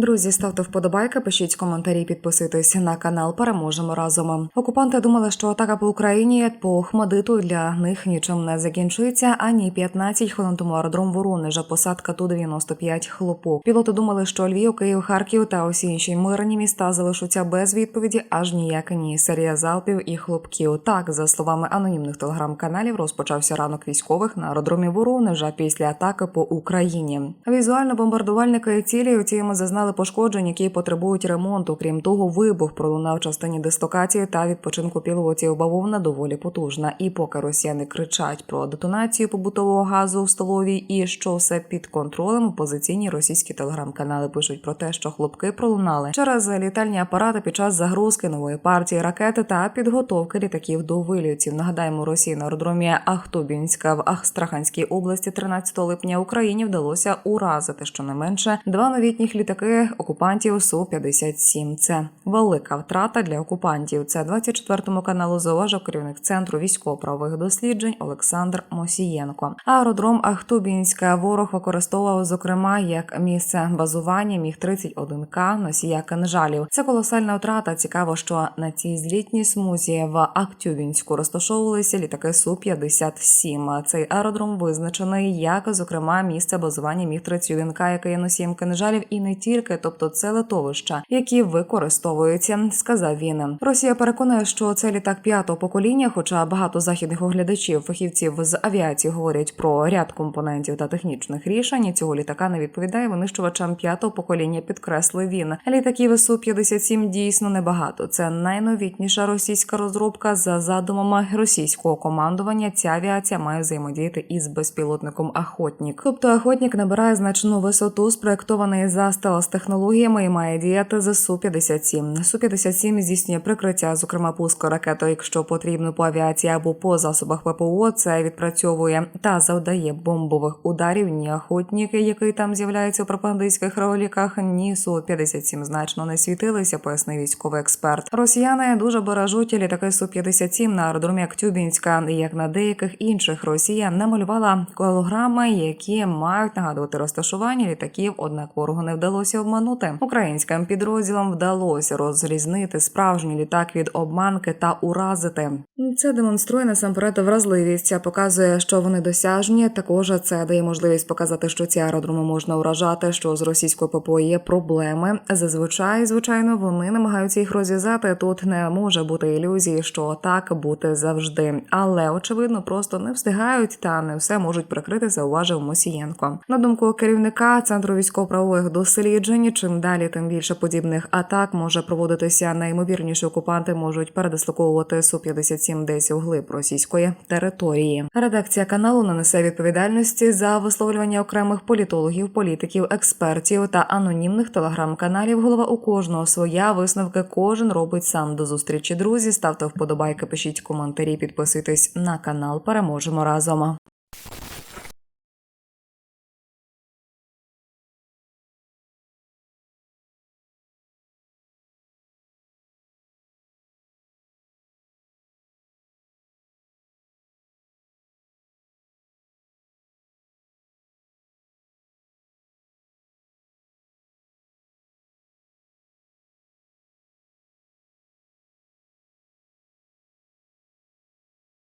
Друзі, ставте вподобайки, пишіть коментарі, підписуйтесь на канал. Переможемо разом. Окупанти думали, що атака по Україні по Охмадиту для них нічим не закінчиться. Ані 15 хвилин тому аеродром Воронежа, посадка ту 95 хлопок. Пілоти думали, що Львів, Київ, Харків та усі інші мирні міста залишаться без відповіді, аж ніяк ні. Серія залпів і хлопків. Так, за словами анонімних телеграм-каналів, розпочався ранок військових на аеродромі Воронежа після атаки по Україні. Візуально бомбардувальники цілі утім зазнали пошкоджень, які потребують ремонту. Крім того, вибух пролунав частині дислокації та відпочинку пілотів. Бавовна доволі потужна. І поки росіяни кричать про детонацію побутового газу в столовій і що все під контролем, опозиційні російські телеграм-канали пишуть про те, що хлопки пролунали через літальні апарати під час загрузки нової партії ракети та підготовки літаків до вильотів. Нагадаємо, Росії на аеродромі Ахтубінська в Астраханській області 13 липня Україні вдалося уразити щонайменше два новітніх літаки окупантів су 57 Це велика втрата для окупантів. Це 24 каналу зауважив керівник центру військово-правових досліджень Олександр Мосієнко. Аеродром Ахтубінська ворог використовував зокрема як місце базування міг 31 к носія кинжалів. Це колосальна втрата. Цікаво, що на цій злітній смузі в Актюбінську розташовувалися літаки су 57 Цей аеродром визначений як, зокрема, місце базування міг 31 к є носієм кинжалів, і не тільки, тобто це литовища, які використовуються, сказав він. Росія переконує, що це літак п'ятого покоління, хоча багато західних оглядачів, фахівців з авіації говорять про ряд компонентів та технічних рішень. Цього літака не відповідає винищувачам п'ятого покоління. Підкреслив він. Літаків су 57 дійсно небагато. Це найновітніша російська розробка за задумами російського командування. Ця авіація має взаємодіяти із безпілотником Охотнік. Тобто Охотнік набирає значну висоту, спроектований за стелас технологіями і має діяти з су 57 Су 57 здійснює прикриття, зокрема пуск ракети, якщо потрібно по авіації або по засобах ППО. Це відпрацьовує та завдає бомбових ударів. Ні охотник, який там з'являється у пропагандистських роліках, ні су 57 значно не світилися, пояснив військовий експерт. Росіяни дуже бережуть літаки су 57 на аеродромі Актюбінська, як на деяких інших росіян намалювала колограми, які мають нагадувати розташування літаків. Однак ворогу не вдалося обманути. Українським підрозділам вдалося розрізнити справжній літак від обманки та уразити. Це демонструє насамперед вразливість, показує, що вони досяжні. Також це дає можливість показати, що ці аеродроми можна уражати, що з російською ППО є проблеми. Зазвичай, звичайно, вони намагаються їх розв'язати. Тут не може бути ілюзії, що так бути завжди. Але очевидно, просто не встигають та не все можуть прикрити, зауважив Мосієнко. На думку керівника центру військово-правових досліджень, чим далі, тим більше подібних атак може проводитися. Найімовірніше окупанти можуть передислоковувати су 57 десь у глиб російської території. Редакція каналу не несе відповідальності за висловлювання окремих політологів, політиків, експертів та анонімних телеграм-каналів. Голова у кожного своя висновки кожен робить сам до зустрічі. Друзі, ставте вподобайки, пишіть коментарі, підписуйтесь на канал. Переможемо разом.